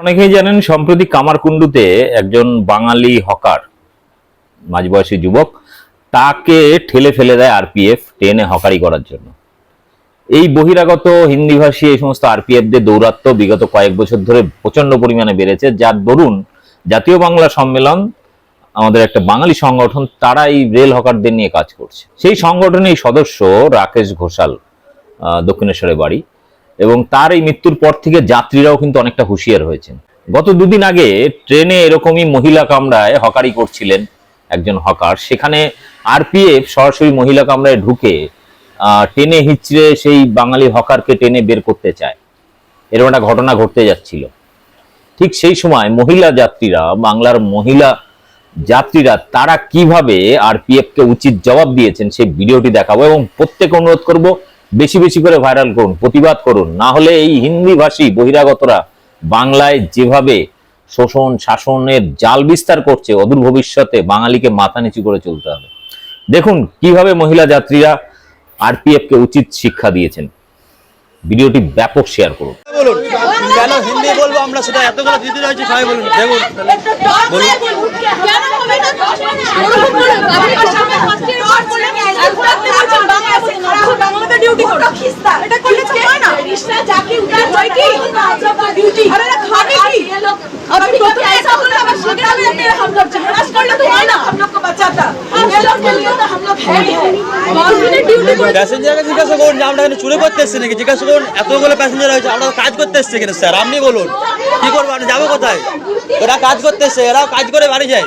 অনেকেই জানেন সম্প্রতি কামারকুণ্ডুতে একজন বাঙালি হকার মাঝবয়সী যুবক তাকে ঠেলে ফেলে দেয় আরপিএফ ট্রেনে হকারি করার জন্য। এই বহিরাগত হিন্দিভাষী এই সমস্ত আরপিএফদের দৌরাত্ম্য বিগত কয়েক বছর ধরে প্রচণ্ড পরিমাণে বেড়েছে। যার দরুন জাতীয় বাংলা সম্মেলন আমাদের একটা বাঙালি সংগঠন তারা এই রেল হকারদের নিয়ে কাজ করছে। সেই সংগঠনের সদস্য রাকেশ ঘোষাল আহ, দক্ষিণেশ্বরে বাড়ি। তার এই মৃত্যুর পর থেকে যাত্রীরাও কিন্তু অনেকটা হুঁশিয়ার হয়েছেন। গত দুদিন আগে ট্রেনে এরকমই মহিলা কামরায় হকারি করছিলেন একজন হকার। সেখানে আরপিএফ সরাসরি মহিলা কামরায় ঢুকে টেনে হিচড়ে সেই বাঙালি হকারকে টেনে বের করতে চায়। এরকম একটা ঘটনা ঘটতে যাচ্ছিল। ঠিক সেই সময় মহিলা যাত্রীরা, বাংলার মহিলা যাত্রীরা, তারা কীভাবে আরপিএফ কে উচিত জবাব দিয়েছেন সেই ভিডিওটি দেখাবো এবং প্রত্যেক অনুরোধ করব বেশি বেশি করে ভাইরাল করুন প্রতিবাদ করুন। না হলে এই হিন্দি ভাষী বহিরাগতরা বাংলায় যেভাবে শোষণ শাসনের জাল বিস্তার করছে অদূর ভবিষ্যতে বাঙালিকে মাথা নিচু করে চলতে হবে। দেখুন কীভাবে মহিলা যাত্রীরা আরপিএফ কে উচিত শিক্ষা দিয়েছেন। ভিডিওটি ব্যাপক শেয়ার করুন। বলুন কেন হিন্দি বলব আমরা সেটা এতগুলো রয়েছে সবাই বলুন দেখুন। প্যাসেঞ্জারকে জিজ্ঞাসা করুন যে আমরা এখানে চুরি করতে এসছি নাকি? জিজ্ঞাসা করুন এতগুলো প্যাসেঞ্জার হয়েছে আমরা তো কাজ করতে এসছি এখানে স্যার। আপনি বলুন কি করব আমি যাব কোথায়? এরা কাজ করতে এসছে এরাও কাজ করে বাড়ি যায়।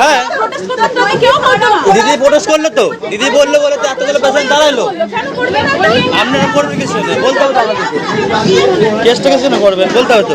হ্যাঁ। দিদি প্রোটেস্ট করল তো। দিদি বলল বলে তো এতগুলো পেশেন্ট দাঁড়াইলো। আপনারা করবে কিছু নেই বলতে হবে তো আমাদেরকে। কেসটা কিছু না করবে বলতে হবে তো।